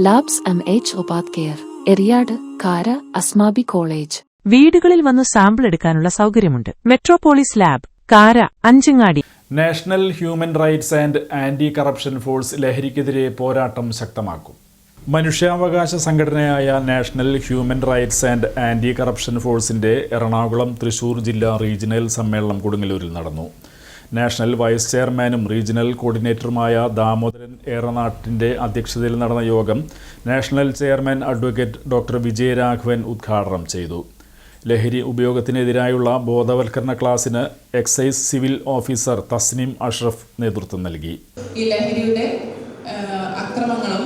Labs M H ഒപാത് care Eriyad Kara Asmabi college വീടുകളിൽ വന്ന് സാമ്പിൾ എടുക്കാനുള്ള സൗകര്യമുണ്ട്. Metropolis lab Kara Anchangadi. National human rights and anti corruption force ലഹരിക്കെതിരെ പോരാട്ടം ശക്തമാക്കും. മനുഷ്യാവകാശ സംഘടനയായ national human rights and anti corruption ഫോഴ്സിന്റെ എറണാകുളം തൃശൂർ ജില്ലാ റീജിയണൽ സമ്മേളനം കൊടുങ്ങല്ലൂരിൽ നടന്നു. നാഷണൽ വൈസ് ചെയർമാനും റീജിയണൽ കോർഡിനേറ്ററുമായ ദാമോദരൻ ഏറനാട്ടിന്റെ അധ്യക്ഷതയിൽ നടന്ന യോഗം national chairman advocate doctor Vijayaraghavan ഉദ്ഘാടനം ചെയ്തു. ലഹരി ഉപയോഗത്തിനെതിരായുള്ള ബോധവൽക്കരണ ക്ലാസ്സിന് excise civil officer Thasneem Ashraf നേതൃത്വം നൽകി. ഈ ലഹരിയുടെ അക്രമങ്ങളും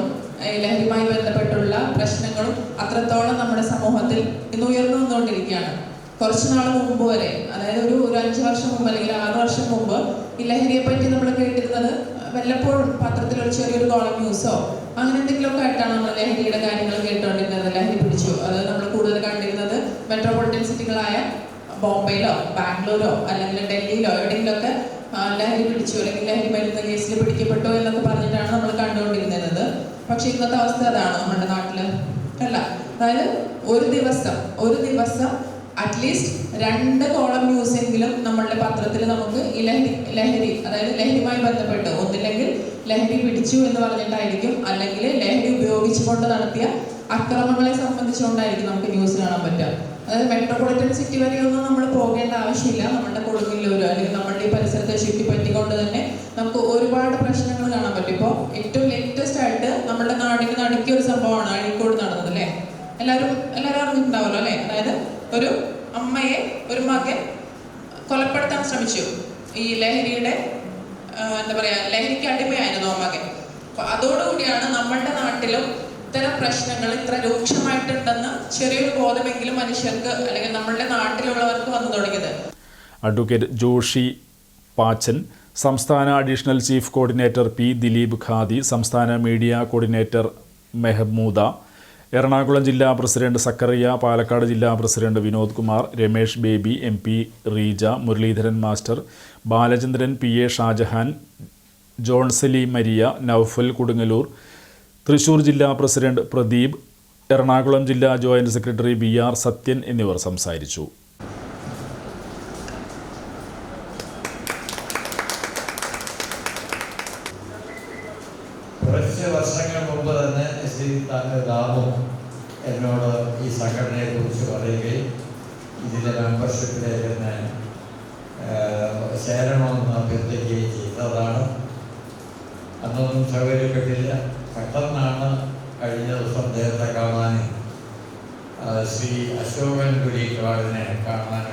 ലഹരിയുമായി ബന്ധപ്പെട്ടുള്ള പ്രശ്നങ്ങളും അത്രത്തോളം നമ്മുടെ സമൂഹത്തിൽ ഇന്ന് ഉയർന്നു വന്നുകൊണ്ടിരിക്കുകയാണ്. കുറച്ച് നാൾ മുമ്പ് വരെ അതായത് ഒരു ഒരു അഞ്ച് വർഷം മുമ്പ് അല്ലെങ്കിൽ ആറ് വർഷം മുമ്പ് ഈ ലഹരിയെ പറ്റി നമ്മൾ കേട്ടിരുന്നത് വല്ലപ്പോഴും പത്രത്തിൽ ഒരു ചെറിയൊരു കോളം ന്യൂസോ അങ്ങനെ എന്തെങ്കിലുമൊക്കെ ആയിട്ടാണ് നമ്മൾ ലഹരിയുടെ കാര്യങ്ങൾ കേട്ടുകൊണ്ടിരുന്നത് ലഹരി പിടിച്ചു. അത് നമ്മൾ കൂടുതൽ കണ്ടിരുന്നത് മെട്രോപൊളിറ്റൻ സിറ്റികളായ ബോംബെയിലോ ബാംഗ്ലൂരോ അല്ലെങ്കിൽ ഡൽഹിയിലോ എവിടെയെങ്കിലുമൊക്കെ ലഹരി പിടിച്ചു അല്ലെങ്കിൽ ലഹരി മരുന്ന് കേസിൽ പിടിക്കപ്പെട്ടു എന്നൊക്കെ പറഞ്ഞിട്ടാണ് നമ്മൾ കണ്ടുകൊണ്ടിരുന്നത്. പക്ഷെ ഇന്നത്തെ അവസ്ഥ അതാണ് നമ്മുടെ നാട്ടിൽ. അല്ല അതായത് ഒരു ദിവസം ഒരു ദിവസം അറ്റ്ലീസ്റ്റ് രണ്ട് കോളം ന്യൂസ് എങ്കിലും നമ്മളുടെ പത്രത്തിൽ നമുക്ക് ഈ ലഹരി ലഹരി അതായത് ലഹരിയുമായി ബന്ധപ്പെട്ട്. ഒന്നില്ലെങ്കിൽ ലഹരി പിടിച്ചു എന്ന് പറഞ്ഞിട്ടായിരിക്കും. അല്ലെങ്കിൽ ലഹരി ഉപയോഗിച്ചുകൊണ്ട് നടത്തിയ അക്രമങ്ങളെ സംബന്ധിച്ചുകൊണ്ടായിരിക്കും നമുക്ക് ന്യൂസ് കാണാൻ പറ്റുക. അതായത് മെട്രോപൊളിറ്റൻ സിറ്റി വരെയൊന്നും നമ്മൾ പോകേണ്ട ആവശ്യമില്ല. നമ്മുടെ കൊടുങ്ങില്ലൂരോ അല്ലെങ്കിൽ നമ്മുടെ ഈ പരിസരത്തെ ചുറ്റിപ്പറ്റിക്കൊണ്ട് തന്നെ നമുക്ക് ഒരുപാട് പ്രശ്നങ്ങൾ കാണാൻ പറ്റും. ഇപ്പോൾ ഏറ്റവും ലേറ്റസ്റ്റ് ആയിട്ട് നമ്മുടെ നാടിന് നടുക്കിയ ഒരു സംഭവമാണ് അഴീക്കോട് നടന്നത് അല്ലേ? എല്ലാവരും എല്ലാവരും അറിഞ്ഞിട്ടുണ്ടാവുമല്ലോ അല്ലേ? അതായത് ഒരു അമ്മയെ ഒരു മകൻ കൊലപ്പെടുത്താൻ ശ്രമിച്ചു. ഈ ലഹരിയുടെ എന്താ പറയാ ലഹരിക്ക് അടിമയായിരുന്നു ആ മകൻ. അതോടുകൂടിയാണ് നമ്മളുടെ നാട്ടിലും ഇത്തരം പ്രശ്നങ്ങൾ ഇത്ര രൂക്ഷമായിട്ടുണ്ടെന്ന് ചെറിയൊരു ബോധമെങ്കിലും മനുഷ്യർക്ക് അല്ലെങ്കിൽ നമ്മളുടെ നാട്ടിലുള്ളവർക്ക് വന്നു തുടങ്ങിയത്. അഡ്വക്കേറ്റ് ജോഷി പാച്ചൻ സംസ്ഥാന additional chief coordinator P Dileep Khadi സംസ്ഥാന മീഡിയ കോർഡിനേറ്റർ മെഹമൂദ എറണാകുളം ജില്ലാ പ്രസിഡന്റ് സക്കറിയ പാലക്കാട് ജില്ലാ president Vinod Kumar Ramesh Baby M P Reeja Muraleedharan master Balachandran P A Shajahan Johnsali Maria Naufal Kodungallur Thrissur ജില്ലാ പ്രസിഡന്റ് പ്രദീപ് എറണാകുളം ജില്ലാ joint secretary B R Sathyan എന്നിവർ സംസാരിച്ചു. വർഷങ്ങൾ ശ്രീ താങ്കൾ ദാമു എന്നോട് ഈ സംഘടനയെ കുറിച്ച് പറയുകയും ഇതിന്റെ മെമ്പർഷിപ്പിലേക്ക് ഞാൻ ചേരണമെന്ന് അഭ്യർത്ഥിക്കുകയും ചെയ്തതാണ്. അന്നൊന്നും സൗകര്യപ്പെട്ടില്ല. പെട്ടെന്നാണ് കഴിഞ്ഞ ദിവസം അദ്ദേഹത്തെ കാണാൻ ശ്രീ അശോകൻ കുരിക്കാടിനെ കാണാൻ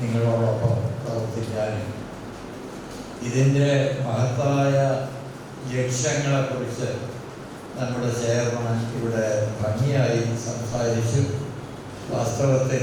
നിങ്ങളോടൊപ്പം പ്രവർത്തിക്കാനും ഇതിന്റെ മഹത്തായ ലക്ഷ്യങ്ങളെക്കുറിച്ച് നമ്മുടെ ചെയർമാൻ ഇവിടെ ഭംഗിയായി സംസാരിച്ചു. വാസ്തവത്തിൽ